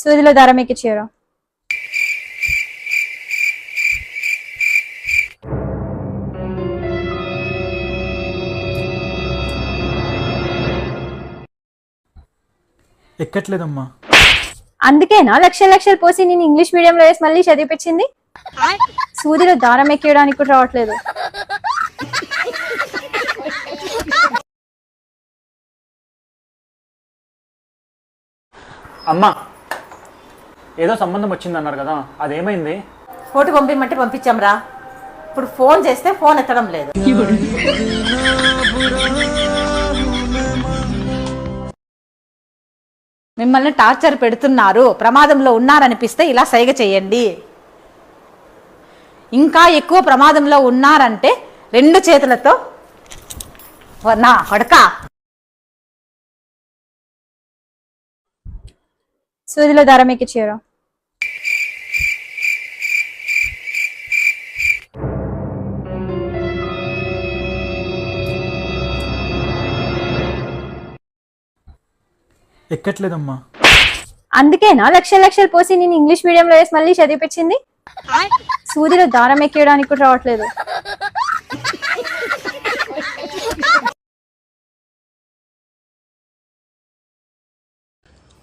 సూదిలో దారం ఎక్కించారా ఎక్కట్లేదమ్మా. అందుకేనా? లక్షల లక్షలు పోసి నేను ఇంగ్లీష్ మీడియంలో వేసి మళ్ళీ చదివిపించింది? సూదిలో దారం ఎక్కియడానికి కూడా రావట్లేదు. అమ్మా ఏదో సంబంధం వచ్చింది అన్నారు కదా అదేమైంది? ఫోటో పంపిమంటే పంపించాంరా. ఇప్పుడు ఫోన్ చేస్తే ఫోన్ ఎత్తడం లేదు. మిమ్మల్ని టార్చర్ పెడుతున్నారు ప్రమాదంలో ఉన్నారనిపిస్తే ఇలా సైగ చేయండి. ఇంకా ఎక్కువ ప్రమాదంలో ఉన్నారంటే రెండు చేతులతో "ఓ నా కొడకా. సూదిలో దారం ఎక్కించారా. ఎక్కట్లేదమ్మా. అందుకేనా? లక్షల లక్షలు పోసి నేను ఇంగ్లీష్ మీడియంలో వేసి మళ్ళీ చదివిపించింది? సూదిలో దారం ఎక్కియడానికి కూడా రావట్లేదు.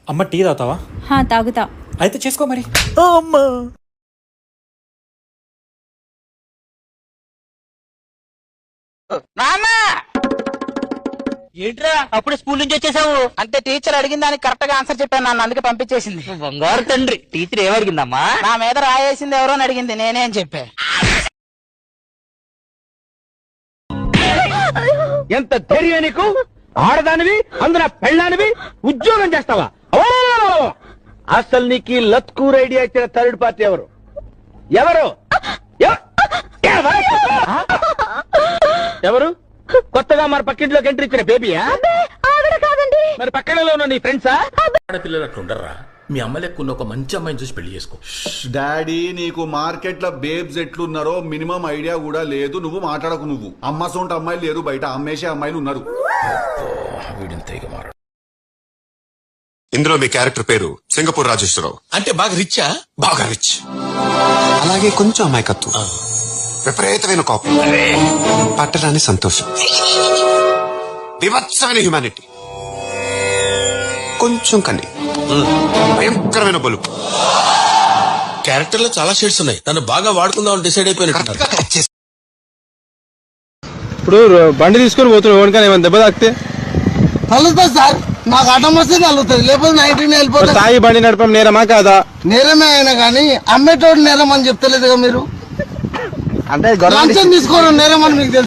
అమ్మ టీ తాగుతావా? హా తాగుతా. అయితే చేసుకో మరి. అమ్మా. నాన్న ఏంట్రా అప్పుడు స్కూల్ నుంచి వచ్చేసావు? అంటే టీచర్ అడిగిన దానికి కరెక్ట్గా ఆన్సర్ చెప్పాను నాన్న అందుకే పంపించేసింది. బంగారు తండ్రి టీచర్ ఏమడిగిందమ్మా నా మీద రాయేసింది ఎవరో అని అడిగింది నేనే అని చెప్పా. ఎంత ధైర్యం నీకు? ఆడదానివి అందున పెళ్ళానివి ఉద్యోగం చేస్తావా! అసలు నీకు ఈ లత్కూర్ ఐడియా ఇచ్చిన థర్డ్ పార్టీ ఎవరు? ఎవరు? ఎవ- ఎవరు? కొత్తగా మన పక్కింట్లోకి ఎంట్రీ ఇచ్చిన బేబీయా? మరి పక్కనలో ఉన్న నీ ఫ్రెండ్సా? ఆడపిల్లలు అట్లుండర్రా మీ అమ్మ లెక్కున్న ఒక మంచి అమ్మాయిని చూసి పెళ్ళి చేసుకో. డాడీ నీకు మార్కెట్లో బేబ్స్ ఎట్లున్నారో మినిమం ఐడియా కూడా లేదు. నువ్వు మాట్లాడకు నువ్వు. అమ్మ సొంత అమ్మాయిలు లేరు బయట అమ్మేసే అమ్మాయిలు ఉన్నారు. వీడిని తెగ మారు ఇందులో మీ క్యారెక్టర్ పేరు సింగపూర్ రాజేశ్వరరావు. అంటే బాగా రిచ్చా బాగా రిచ్. అలాగే కొంచెం అమాయకత్వం. విపరీతమైన కోపం. పట్టరాని సంతోషం. వివత్సమైన హ్యుమానిటీ కొంచెం కన్ని భయంకరమైన బలుపు. క్యారెక్టర్లో చాలా షేడ్స్ ఉన్నాయి. నన్ను బాగా వాడుకుందాం డిసైడ్ అయిపోయినట్టున్నారు చేసి ఇప్పుడు బండి తీసుకొని పోతున్నావు. ఎవరికైనా ఏమైనా దెబ్బ తాకితే? తల్లుతుంది సార్. నాకు అడ్డం వస్తే తల్లుతుంది లేకపోతే నైన్టీన్ వెళ్ళిపోతే. తాగి బండి నడపం నేరమా కాదా? నేరమే అయినా కానీ అమ్మేటోడు నేరం అని చెప్తలేదుగా మీరు? అంటే లంచం తీసుకోవడం నేరం అని మీకు తెలుసు.